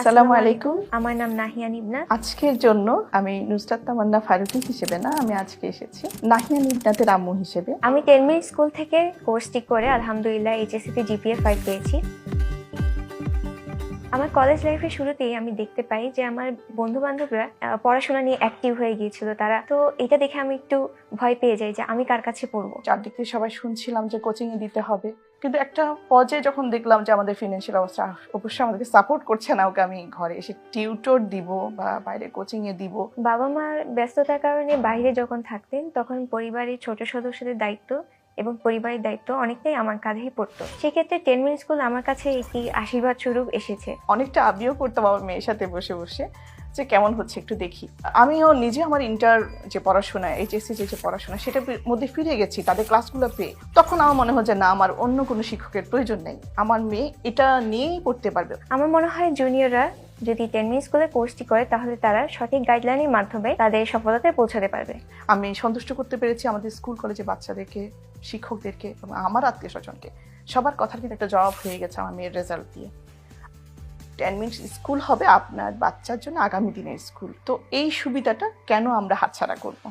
আসসালামু আলাইকুম। আমার নাম নাহিয়ান ইবনা। আজকের জন্য আমি নুসরাত তামান্না ফারুকি হিসেবে না আমি আজকে এসেছি নাহিয়া নিবনাতের আম্মু হিসেবে। আমি টেন মিনিট স্কুল থেকে কোর্সটি করে আলহামদুলিল্লাহ এইচএসসিতে জিপিএ ফাইভ পেয়েছি। আমার কলেজ লাইফের শুরুতেই আমি দেখতে পাই যে আমার বন্ধু বান্ধবরা পড়াশোনা নিয়ে অ্যাক্টিভ হয়ে গিয়েছিল তারা। তো এটা দেখে আমি একটু ভয় পেয়ে যাই যে আমি কার কাছে পড়ব? চারদিক থেকে সবাই শুনছিলাম যে কোচিং এ দিতে হবে। কিন্তু একটা পর্যায়ে যখন দেখলাম যে আমাদের ফিনান্সিয়াল অবস্থা অবশ্যই আমাদেরকে সাপোর্ট করছে না ওকে আমি ঘরে এসে টিউটর দিব বা বাইরে কোচিং এ দিব। বাবা মার ব্যস্ততার কারণে বাইরে যখন থাকতেন তখন পরিবারের ছোট সদস্যদের দায়িত্ব এবং পরিবারের দায়িত্ব অনেকটাই আমার কাঁধেই পড়তো। সেক্ষেত্রে টেন মিনিট স্কুল আমার কাছে একটি আশীর্বাদ স্বরূপ এসেছে। অনেকটা আবিও করতাম আমার মেয়ের সাথে বসে বসে। যে কেমন হচ্ছে একটু দেখি। আমিও নিজে আমার ইন্টার যে পড়াশোনা এইচএসসি যে যে পড়াশোনা সেটার মধ্যে ফিরে গেছি তাদের ক্লাসগুলো পেয়ে। তখন আমার মনে হয় যে না আমার অন্য কোনো শিক্ষকের প্রয়োজন নেই। আমার মেয়ে এটা নিয়েই পড়তে পারবে। আমার মনে হয় জুনিয়ররা যদি টেন মিনিট স্কুলে কোর্সটি করে তাহলে তারা সঠিক গাইডলাইনের মাধ্যমে তাদের সফলতায় পৌঁছাতে পারবে। আমি সন্তুষ্ট করতে পেরেছি আমাদের স্কুল কলেজে বাচ্চাদেরকে শিক্ষকদেরকে এবং আমার আত্মীয় স্বজনকে সবার কথার কিন্তু একটা জবাব হয়ে গেছে আমার মেয়ের রেজাল্ট দিয়ে। টেন মিনিটস স্কুল হবে আপনার বাচ্চার জন্য আগামী দিনের স্কুল। তো এই সুবিধাটা কেন আমরা হাতছাড়া করব?